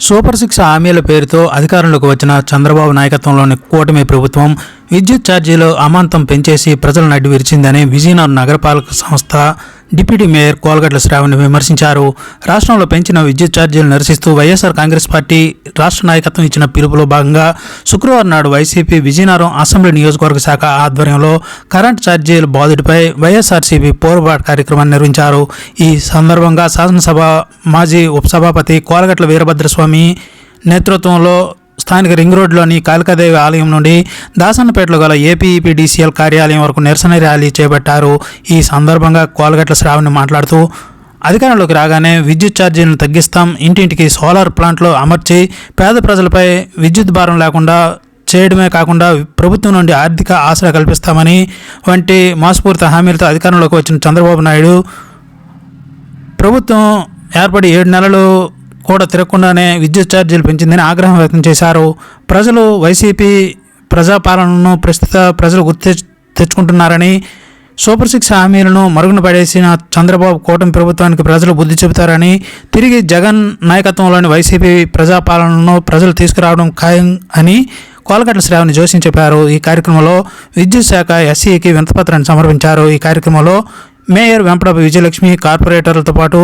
Super six హామీల పేరుతో అధికారంలోకి వచ్చిన చంద్రబాబు నాయకత్వంలోని కూటమి ప్రభుత్వం విద్యుత్ ఛార్జీలు అమాంతం పెంచేసి ప్రజల నడ్డి విరిచిందని విజయనగరం నగరపాలక సంస్థ డిప్యూటీ మేయర్ కోలగట్ల శ్రావణి విమర్శించారు. రాష్ట్రంలో పెంచిన విద్యుత్ ఛార్జీలు నిరసిస్తూ వైఎస్ఆర్ కాంగ్రెస్ పార్టీ రాష్ట్ర నాయకత్వం ఇచ్చిన పిలుపులో భాగంగా శుక్రవారం నాడు వైసీపీ విజయనగరం అసెంబ్లీ నియోజకవర్గ శాఖ ఆధ్వర్యంలో కరెంట్ ఛార్జీల బాధుడిపై వైఎస్ఆర్సీపీ పోరుబాటు కార్యక్రమాన్ని నిర్వహించారు. ఈ సందర్భంగా శాసనసభ మాజీ ఉపసభాపతి కోలగట్ల వీరభద్రస్వామి నేతృత్వంలో స్థానిక రింగ్ రోడ్లోని కాళికాదేవి ఆలయం నుండి దాసన్నపేటలో గల ఏపీఈపీడీసీఎల్ కార్యాలయం వరకు నిరసన ర్యాలీ చేపట్టారు. ఈ సందర్భంగా కోలగట్ల శ్రావణి మాట్లాడుతూ అధికారంలోకి రాగానే విద్యుత్ ఛార్జీలను తగ్గిస్తాం ఇంటింటికి సోలార్ ప్లాంట్లు అమర్చి పేద ప్రజలపై విద్యుత్ భారం లేకుండా చేయడమే కాకుండా ప్రభుత్వం నుండి ఆర్థిక ఆసరా కల్పిస్తామని వంటి మోసపూరిత హామీలతో అధికారంలోకి వచ్చిన చంద్రబాబు నాయుడు ప్రభుత్వం ఏర్పడి ఏడు నెలలు కూడా తిరగకుండానే విద్యుత్ ఛార్జీలు పెంచిందని ఆగ్రహం వ్యక్తం చేశారు. ప్రజలు వైసీపీ ప్రజాపాలనను ప్రస్తుత ప్రజలు గుర్తు తెచ్చుకుంటున్నారని సూపర్ సిక్స్ హామీలను మరుగున పడేసిన చంద్రబాబు కూటమి ప్రభుత్వానికి ప్రజలు బుద్ధి చెబుతారని తిరిగి జగన్ నాయకత్వంలోని వైసీపీ ప్రజాపాలనను ప్రజలు తీసుకురావడం ఖాయం అని కోలగట్ల శ్రావణి జోషి చెప్పారు. ఈ కార్యక్రమంలో విద్యుత్ శాఖ ఎస్సీకి వింతపత్రాన్ని సమర్పించారు. ఈ కార్యక్రమంలో మేయర్ వెంపడప విజయలక్ష్మి కార్పొరేటర్లతో పాటు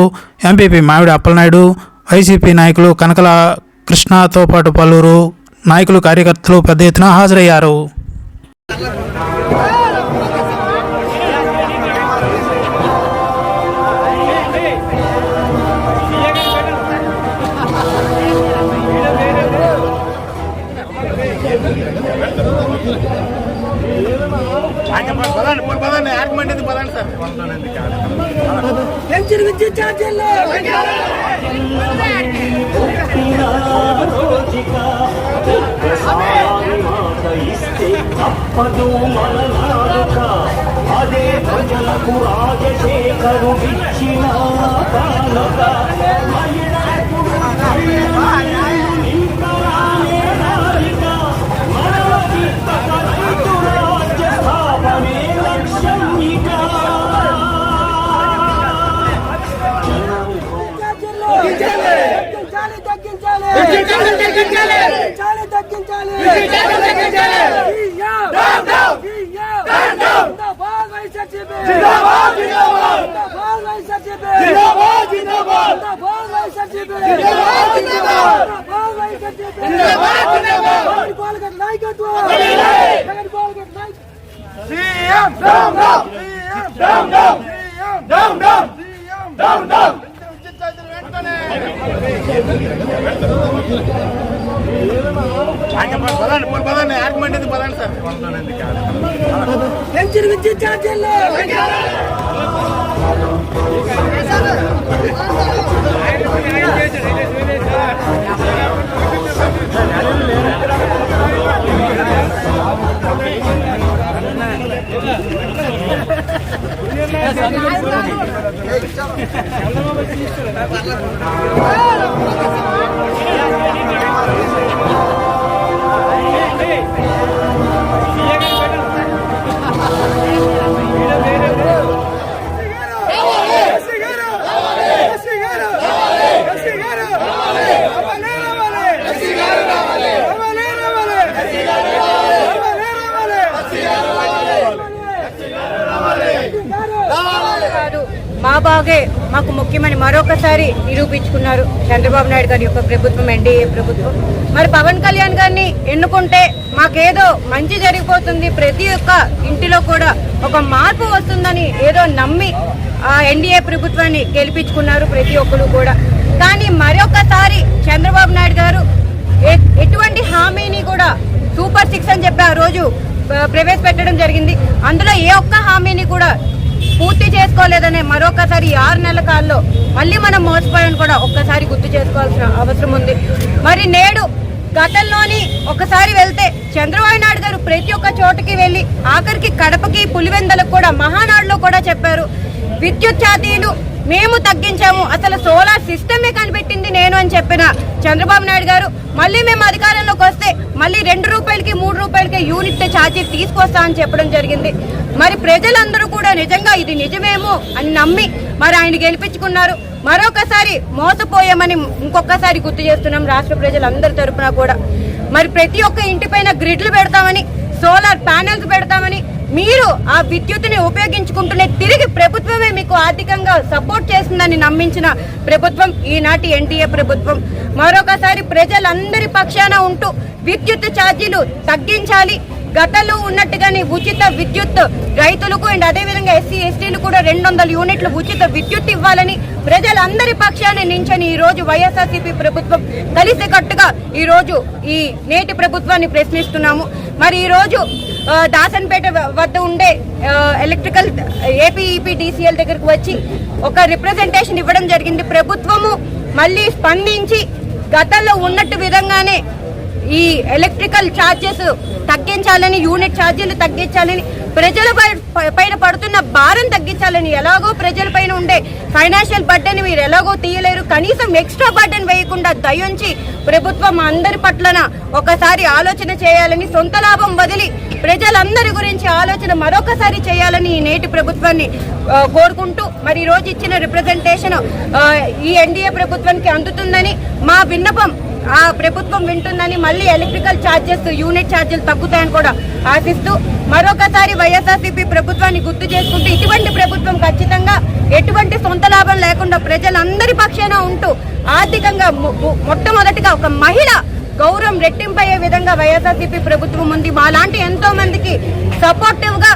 ఎంపీపీ మావిడి అప్పలనాయుడు వైసీపీ నాయకులు కనకల కృష్ణతో పాటు పలువురు నాయకులు కార్యకర్తలు పెద్ద ఎత్తున హాజరయ్యారు. పెంచిన విద్యుత్ ఛార్జీలు తప్పదు మనలాడుక అదే ప్రజలకు రాజశేఖరు ఇచ్చిన కానుక తగ్గించాలి. తగ్గించాలి తగ్గించాలి. తగ్గించాలి. జిందాబాద్ వైఎస్ఆర్సీపీ జిందాబాద్. జిందాబాద్. వైఎస్ఆర్సీపీ జిందాబాద్ జిందాబాద్. జిందాబాద్ వైఎస్ఆర్సీపీ జిందాబాద్ జిందాబాద్. జిందాబాద్ వైఎస్ఆర్సీపీ జిందాబాద్ జిందాబాద్. జగన్ పాలక నాయకత్వం. జగన్ పాలక నాయకత్వం CM down down down down down down down down వెంటనే. పెంచిన విద్యుత్ ఛార్జీలు కాదు బాగే మాకు ముఖ్యమని మరొకసారి నిరూపించుకున్నారు చంద్రబాబు నాయుడు గారి యొక్క ప్రభుత్వం ఎన్డీఏ ప్రభుత్వం. మరి పవన్ కళ్యాణ్ గారిని ఎన్నుకుంటే మాకేదో మంచి జరిగిపోతుంది. ప్రతి ఒక్క ఇంటిలో కూడా ఒక మార్పు వస్తుందని ఏదో నమ్మి ఆ ఎన్డీఏ ప్రభుత్వాన్ని గెలిపించుకున్నారు ప్రతి ఒక్కరు కూడా. కానీ మరొకసారి చంద్రబాబు నాయుడు గారు ఎటువంటి హామీని కూడా సూపర్ సిక్స్ అని చెప్పి ఆ రోజు ప్రవేశపెట్టడం జరిగింది. అందులో ఏ ఒక్క హామీని కూడా పూర్తి చేసుకోలేదనే మరొకసారి ఆరు నెలల కాల్లో మళ్ళీ మనం మోసపోయాను కూడా ఒక్కసారి గుర్తు చేసుకోవాల్సిన అవసరం ఉంది. మరి నేడు గతంలోని ఒకసారి వెళ్తే చంద్రబాబు నాయుడు గారు ప్రతి ఒక్క చోటుకి వెళ్ళి ఆఖరికి కడపకి పులివెందలకు కూడా మహానాడులో కూడా చెప్పారు. విద్యుత్ ఛార్జీలు మేము తగ్గించాము. అసలు సోలార్ సిస్టమే కనిపెట్టింది నేను అని చెప్పిన చంద్రబాబు నాయుడు గారు మళ్ళీ మేము అధికారంలోకి వస్తే మళ్ళీ రెండు రూపాయలకి మూడు రూపాయలకి యూనిట్ ఛార్జీ తీసుకొస్తామని చెప్పడం జరిగింది. మరి ప్రజలందరూ కూడా నిజంగా ఇది నిజమేమో అని నమ్మి మరి ఆయన గెలిపించుకున్నారు. మరొకసారి మోసపోయామని ఇంకొకసారి గుర్తు చేస్తున్నాం రాష్ట్ర ప్రజలందరి తరపున కూడా. మరి ప్రతి ఒక్క ఇంటిపైన గ్రిడ్లు పెడతామని సోలార్ ప్యానెల్స్ పెడతామని మీరు ఆ విద్యుత్తుని ఉపయోగించుకుంటూనే తిరిగి ప్రభుత్వమే మీకు ఆర్థికంగా సపోర్ట్ చేస్తుందని నమ్మించిన ప్రభుత్వం ఈనాటి ఎన్డీఏ ప్రభుత్వం. మరొకసారి ప్రజలందరి పక్షాన ఉంటూ విద్యుత్ ఛార్జీలు తగ్గించాలి. గతంలో ఉన్నట్టుగానే ఉచిత విద్యుత్ రైతులకు అండ్ అదేవిధంగా ఎస్సీ ఎస్టీలు కూడా రెండు వందల యూనిట్లు ఉచిత విద్యుత్ ఇవ్వాలని ప్రజలందరి పక్షాన నించని ఈ రోజు వైఎస్ఆర్సీపీ ప్రభుత్వం కలిసికట్టుగా ఈ రోజు ఈ నేటి ప్రభుత్వాన్ని ప్రశ్నిస్తున్నాము. మరి ఈ రోజు దాసన్పేట వద్ద ఉండే ఎలక్ట్రికల్ ఏపీఈపీడీసీఎల్ దగ్గరకు వచ్చి ఒక రిప్రజెంటేషన్ ఇవ్వడం జరిగింది. ప్రభుత్వము మళ్ళీ స్పందించి గతంలో ఉన్నట్టు విధంగానే ఈ ఎలక్ట్రికల్ ఛార్జెస్ తగ్గించాలని యూనిట్ ఛార్జీలు తగ్గించాలని ప్రజల పైన పడుతున్న భారం తగ్గించాలని ఎలాగో ప్రజల పైన ఉండే ఫైనాన్షియల్ బర్డెన్ మీరు ఎలాగో తీయలేరు. కనీసం ఎక్స్ట్రా బర్డెన్ వేయకుండా దయించి ప్రభుత్వం అందరి పట్లన ఒకసారి ఆలోచన చేయాలని సొంత లాభం వదిలి ప్రజలందరి గురించి ఆలోచన మరొకసారి చేయాలని ఈ నేటి ప్రభుత్వాన్ని కోరుకుంటూ మరి ఈరోజు రోజు ఇచ్చిన రిప్రజెంటేషన్ ఈ ఎన్డీఏ ప్రభుత్వానికి అందుతుందని మా విన్నపం ఆ ప్రభుత్వం వింటుందని మళ్ళీ ఎలక్ట్రికల్ ఛార్జెస్ యూనిట్ ఛార్జీలు తగ్గుతాయని కూడా ఆశిస్తూ మరొకసారి వైఎస్ఆర్సీపీ ప్రభుత్వాన్ని గుర్తు చేసుకుంటూ ఇటువంటి ప్రభుత్వం ఖచ్చితంగా ఎటువంటి సొంత లాభం లేకుండా ప్రజలందరి పక్షాన ఉంటూ ఆర్థికంగా మొట్టమొదటిగా ఒక మహిళ గౌరవం రెట్టింపయ్యే విధంగా వైఎస్ఆర్సీపీ ప్రభుత్వం ఉంది. మాలాంటి ఎంతో మందికి సపోర్టివ్గా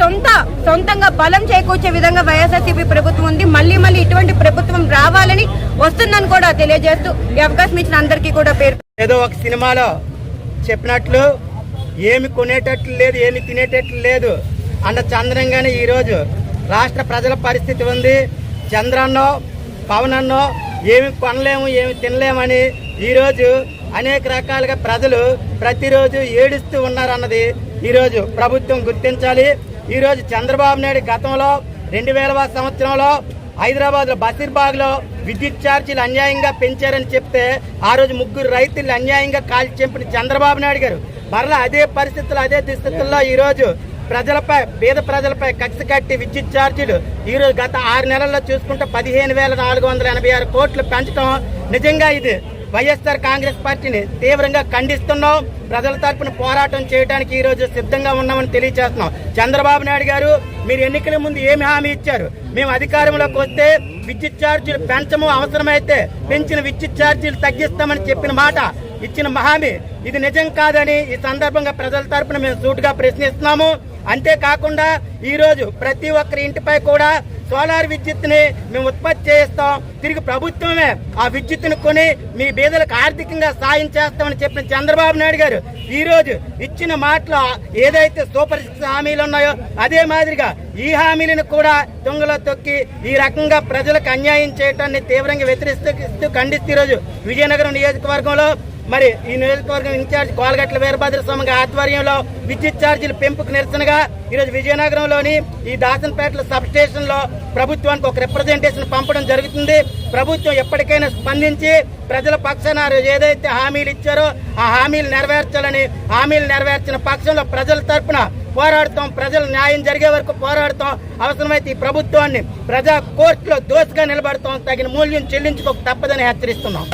సొంత సొంతంగా బలం చేకూర్చే విధంగా వైఎస్ఆర్సీపీ ప్రభుత్వం ఉంది. మళ్ళీ మళ్ళీ ఇటువంటి ప్రభుత్వం రావాలని వస్తుందని కూడా తెలియజేస్తూ ఈ అవకాశం ఇచ్చిన అందరికీ కూడా పేరు. ఏదో ఒక సినిమాలో చెప్పినట్లు ఏమి కొనేటట్లు లేదు ఏమి తినేటట్లు లేదు అన్న చంద్రంగానే ఈరోజు రాష్ట్ర ప్రజల పరిస్థితి ఉంది. చంద్రన్నో పవన్ అన్నో ఏమి కొనలేము ఏమి తినలేమని ఈరోజు అనేక రకాలుగా ప్రజలు ప్రతిరోజు ఏడుస్తూ ఉన్నారన్నది ఈరోజు ప్రభుత్వం గుర్తించాలి. ఈరోజు చంద్రబాబు నాయుడు గతంలో రెండు వేల సంవత్సరంలో హైదరాబాద్లో బసీర్బాగ్లో విద్యుత్ ఛార్జీలు అన్యాయంగా పెంచారని చెప్తే ఆ రోజు ముగ్గురు రైతులు అన్యాయంగా కాల్చి చంపిన చంద్రబాబు నాయుడు గారు. మరలా అదే పరిస్థితుల్లో అదే దుస్థితుల్లో ఈరోజు ప్రజలపై పేద ప్రజలపై కక్ష కట్టి విద్యుత్ ఛార్జీలు ఈరోజు గత ఆరు నెలల్లో చూసుకుంటే పదిహేను వేల నాలుగు వందల ఎనభై ఆరు కోట్లు పెంచడం నిజంగా ఇది వైఎస్ఆర్ కాంగ్రెస్ పార్టీని తీవ్రంగా ఖండిస్తున్నాం. ప్రజల తరపున పోరాటం చేయడానికి ఈరోజు సిద్ధంగా ఉన్నామని తెలియజేస్తున్నాం. చంద్రబాబు నాయుడు గారు మీరు ఎన్నికల ముందు ఏమి హామీ ఇచ్చారు? మేము అధికారంలోకి వస్తే విద్యుత్ ఛార్జీలు పెంచము అవసరమైతే పెంచిన విద్యుత్ ఛార్జీలు తగ్గిస్తామని చెప్పిన మాట ఇచ్చిన హామీ ఇది నిజం కాదని ఈ సందర్భంగా ప్రజల తరపున మేము సూటుగా ప్రశ్నిస్తున్నాము. అంతేకాకుండా ఈ రోజు ప్రతి ఒక్కరి ఇంటిపై కూడా సోలార్ విద్యుత్ని మేము ఉత్పత్తి చేస్తాం తిరిగి ప్రభుత్వమే ఆ విద్యుత్తును కొని మీ బీదలకు ఆర్థికంగా సాయం చేస్తామని చెప్పిన చంద్రబాబు నాయుడు గారు ఈరోజు ఇచ్చిన మాటలో ఏదైతే సూపర్ సిక్స్ హామీలు ఉన్నాయో అదే మాదిరిగా ఈ హామీలను కూడా దొంగలో తొక్కి ఈ రకంగా ప్రజలకు అన్యాయం చేయటాన్ని తీవ్రంగా వ్యతిరేకిస్తూ ఖండిస్తూ ఈరోజు విజయనగరం నియోజకవర్గంలో మరి ఈ నియోజకవర్గం ఇన్ఛార్జ్ కోలగట్ల వీరభద్ర స్వామి ఆధ్వర్యంలో విద్యుత్ ఛార్జీల పెంపుకు నిరసనగా ఈరోజు విజయనగరంలోని ఈ దాసన్పేటల సబ్ స్టేషన్లో ప్రభుత్వానికి ఒక రిప్రజెంటేషన్ పంపడం జరుగుతుంది. ప్రభుత్వం ఎప్పటికైనా స్పందించి ప్రజల పక్షాన ఏదైతే హామీలు ఇచ్చారో ఆ హామీలు నెరవేర్చాలని హామీలు నెరవేర్చిన పక్షంలో ప్రజల తరఫున పోరాడుతాం. ప్రజలు న్యాయం జరిగే వరకు పోరాడుతాం. అవసరమైతే ఈ ప్రభుత్వాన్ని ప్రజా కోర్టులో దోషిగా నిలబడతాం. తగిన మూల్యం చెల్లించుకోక తప్పదని హెచ్చరిస్తున్నాం.